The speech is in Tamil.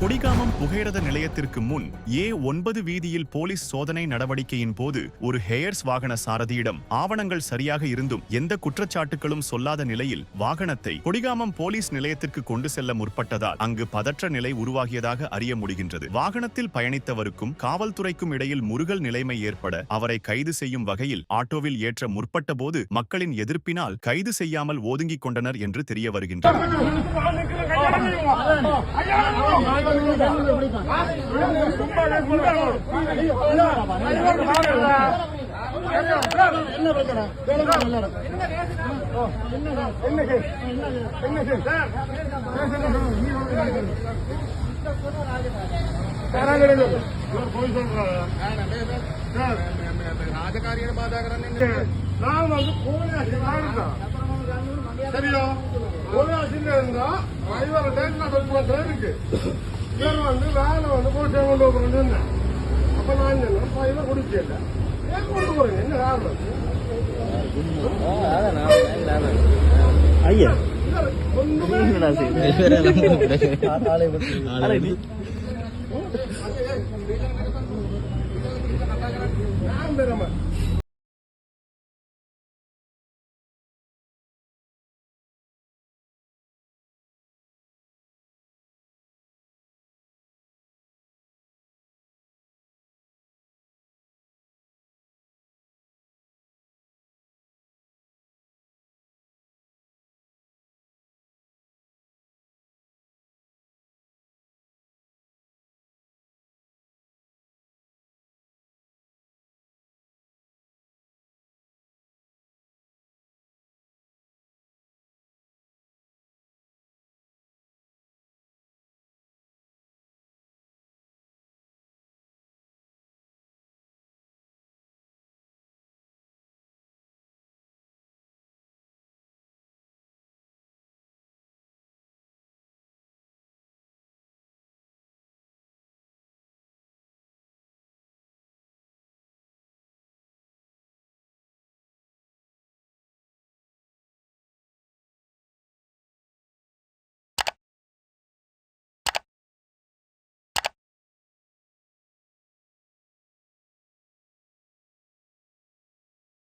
கொடிகாமம் புகையிரத நிலையத்திற்கு முன் ஏ ஒன்பது வீதியில் போலீஸ் சோதனை நடவடிக்கையின் போது ஒரு ஹேயர்ஸ் வாகன சாரதியிடம் ஆவணங்கள் சரியாக இருந்தும் எந்த குற்றச்சாட்டுகளும் சொல்லாத நிலையில் வாகனத்தை கொடிகாமம் போலீஸ் நிலையத்திற்கு கொண்டு செல்ல முற்பட்டதால் அங்கு பதற்ற நிலை உருவாகியதாக அறிய முடிகின்றது. வாகனத்தில் பயணித்தவருக்கும் காவல்துறைக்கும் இடையில் முருகல் நிலைமை ஏற்பட அவரை கைது செய்யும் வகையில் ஆட்டோவில் ஏற்ற முற்பட்ட போது மக்களின் எதிர்ப்பினால் கைது செய்யாமல் ஒதுங்கிக் கொண்டனர் என்று தெரிய வருகின்றது என்ன பிரச்சனை கேளுங்க எல்லாரும். ஓ, என்னடா? என்ன கேஸ்? என்ன கேஸ்? சார், பேசுங்க, சொல்லுங்க. கோவிலாசியில் இருந்தா டிரைவர் டேட் நான் பண்றேன் இருக்கு இவர் வந்து வேலை வந்து போட்டு கொண்டு சொன்னேன் அப்ப நான் சொன்னேன்? டிரைவர் குடிக்கல. ஏன் கொண்டு போறீங்க என்ன காரணம் ஐயா. என்னடா செய்யுது நான் பெருமை